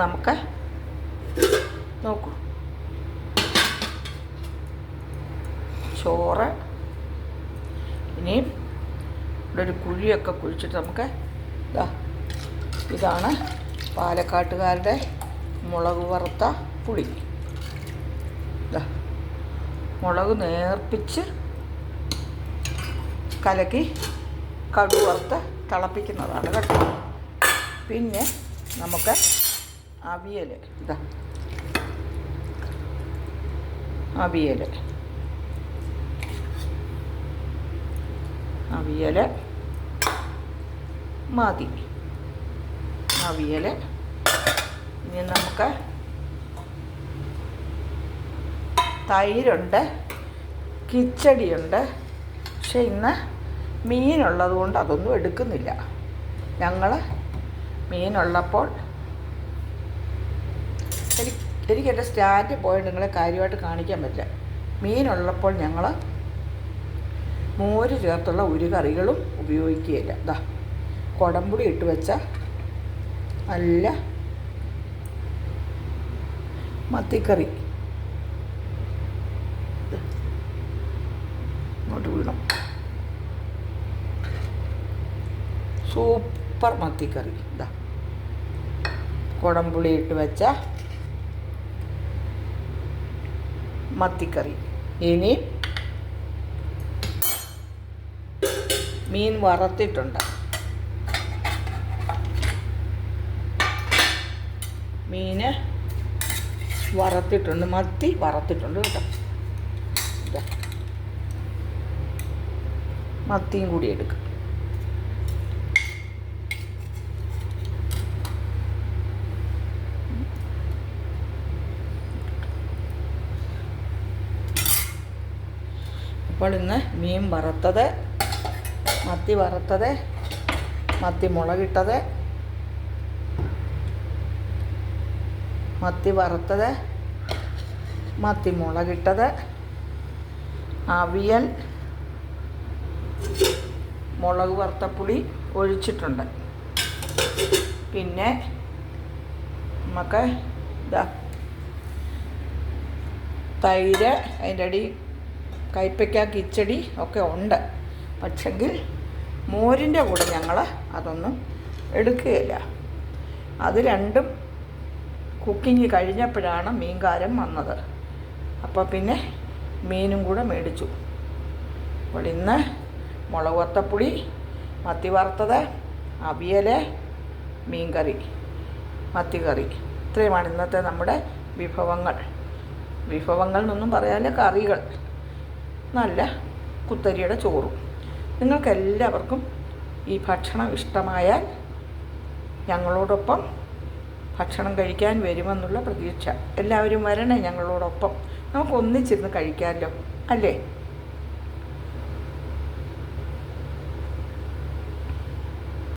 നമുക്ക് നോക്കൂ. ചോറ്. ഇനിയും ഇവിടെ ഒരു കുഴിയൊക്കെ കുഴിച്ചിട്ട് നമുക്ക് ഇതാ ഇതാണ് പാലക്കാട്ടുകാരുടെ മുളക് വറുത്ത പുളി. ഇതാ മുളക് നേർപ്പിച്ച് കലക്കി കടുവറുത്ത് തിളപ്പിക്കുന്നതാണ് കേട്ടോ. പിന്നെ നമുക്ക് അവിയൽ ഇതാ. അവിയൽ അവിയൽ മതി. അവിയൽ ഇനി നമുക്ക് തൈരുണ്ട് കിച്ചടിയുണ്ട്. പക്ഷെ ഇന്ന് മീനുള്ളത് കൊണ്ട് അതൊന്നും എടുക്കുന്നില്ല. ഞങ്ങൾ മീനുള്ളപ്പോൾ എനിക്ക് എന്റെ സ്റ്റാൻഡിൽ പോയിട്ട് നിങ്ങളെ കാര്യമായിട്ട് കാണിക്കാൻ പറ്റില്ല. മീനുള്ളപ്പോൾ ഞങ്ങൾ മോര് ചേർത്തുള്ള ഒരു കറികളും ഉപയോഗിക്കുകയില്ല. ഇതാ കുടംപുടി ഇട്ട് വെച്ച നല്ല മത്തിക്കറി. ഇങ്ങോട്ട് വീണം. സൂപ്പർ മത്തിക്കറി. ഇതാ കുടംപുളി ഇട്ട് വെച്ച മത്തിക്കറി. ഇനി മീൻ വറുത്തിട്ടുണ്ട്. മീന് വറുത്തിട്ടുണ്ട്. മത്തി വറുത്തിട്ടുണ്ട് കേട്ടോ. മത്തിയും കൂടി എടുക്കും. അപ്പോൾ ഇന്ന് മീൻ വറുത്തത് മത്തി വറുത്തത് മത്തി മുളകിട്ടത് മത്തി വറുത്തത് മത്തി മുളകിട്ടത് അവിയൽ മുളക് വറുത്തപ്പുളി ഒഴിച്ചിട്ടുണ്ട്. പിന്നെ നമുക്ക് ഇതാ തൈര് അതിന്റെ അടി കൈപ്പയ്ക്ക കിച്ചടി ഒക്കെ ഉണ്ട്. പക്ഷെങ്കിൽ മോരിന്റെ കൂടെ ഞങ്ങൾ അതൊന്നും എടുക്കുകയില്ല. അത് രണ്ടും കുക്കിംഗ് കഴിഞ്ഞപ്പോഴാണ് മീൻകാരൻ വന്നത്. അപ്പോൾ പിന്നെ മീനും കൂടെ മേടിച്ചു. അപ്പോൾ ഇന്ന് മുളക് വത്തപ്പുളി മത്തി വറുത്തത് അവിയൽ മീൻകറി മത്തിക്കറി ഇത്രയുമാണ് ഇന്നത്തെ നമ്മുടെ വിഭവങ്ങൾ. വിഭവങ്ങൾ എന്നൊന്നും പറയാനില്ല കറികൾ. നല്ല കുത്തരിയുടെ ചോറും. നിങ്ങൾക്കെല്ലാവർക്കും ഈ ഭക്ഷണം ഇഷ്ടമായാൽ ഞങ്ങളോടൊപ്പം ഭക്ഷണം കഴിക്കാൻ വരുമെന്നുള്ള പ്രതീക്ഷ. എല്ലാവരും വരണേ ഞങ്ങളോടൊപ്പം. നമുക്ക് ഒന്നിച്ചിരുന്ന് കഴിക്കാമല്ലോ അല്ലേ?